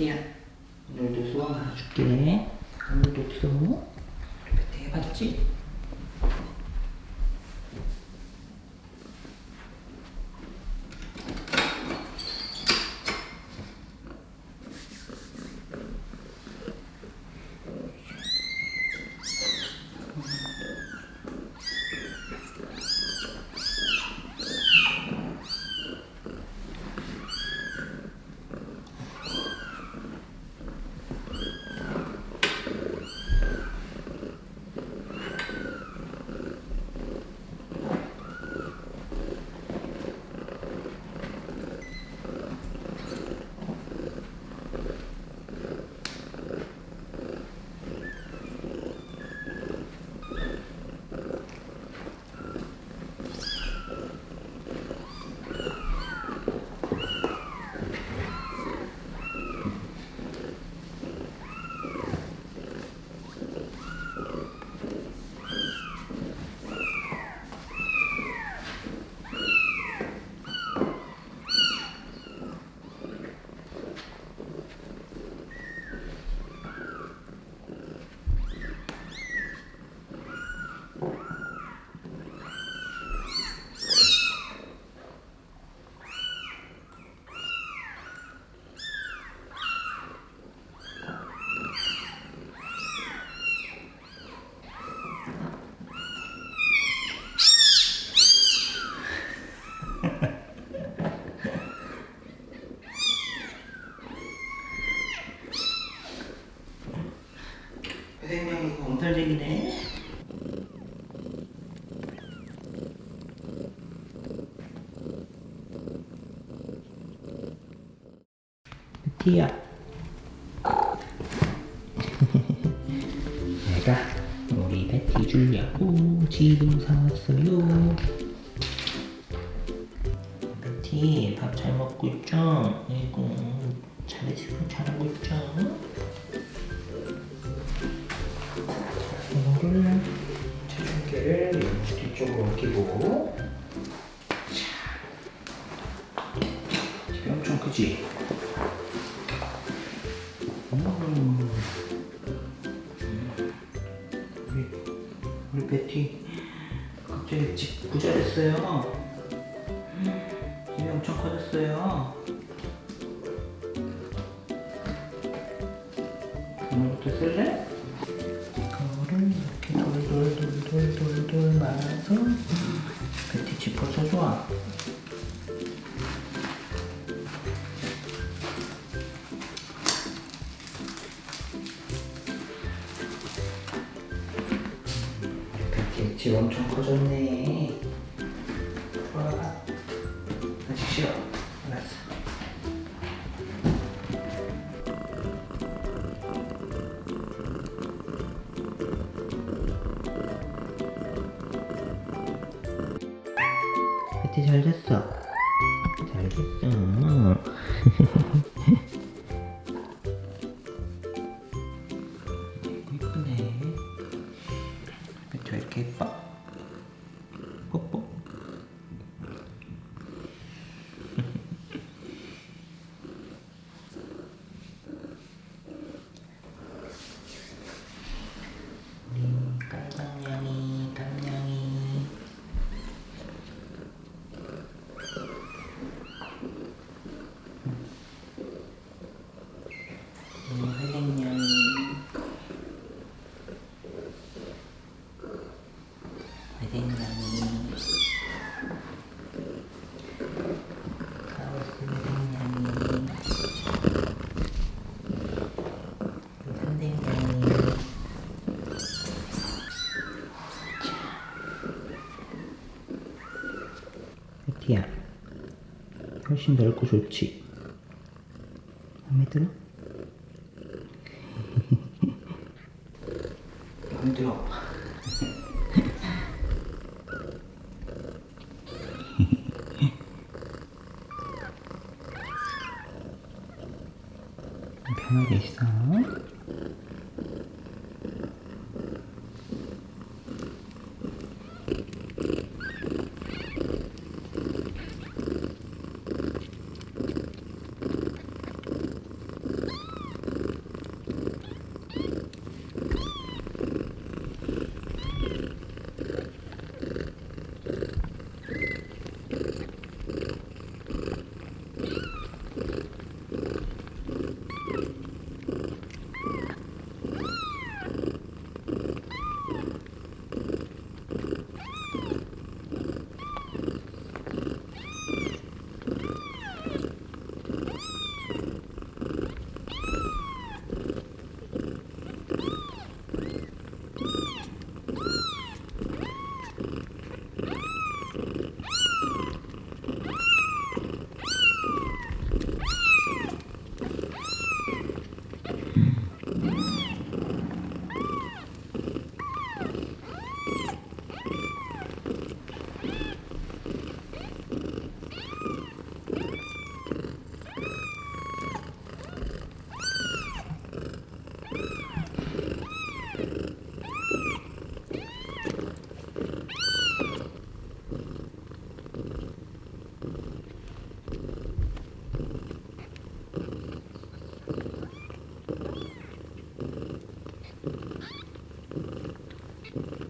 띠야 오늘도 수학 알아줄게. 오늘도 없어 해봤지? 엄살쟁이네 베티야 내가 우리 베티 주려고 지금 사왔어요 베티 밥 잘 먹고 있죠? 아이고 잘했어 잘하고 있죠? 이거를 체중계를 뒤쪽으로 옮기고 자 집이 엄청 크지? 음. 우리, 우리 베티 갑자기 집 부자 됐어요 집이 엄청 커졌어요 오늘부터 쓸래? 말아서 배티 짚어서 좋아. 집 엄청 커졌네. 들어가. 아직 싫어. 잘 잤어. 잘 잤어. 야 훨씬 넓고 좋지? 마음에 들어? 마음에 들어 편하게 있어 Mm-hmm.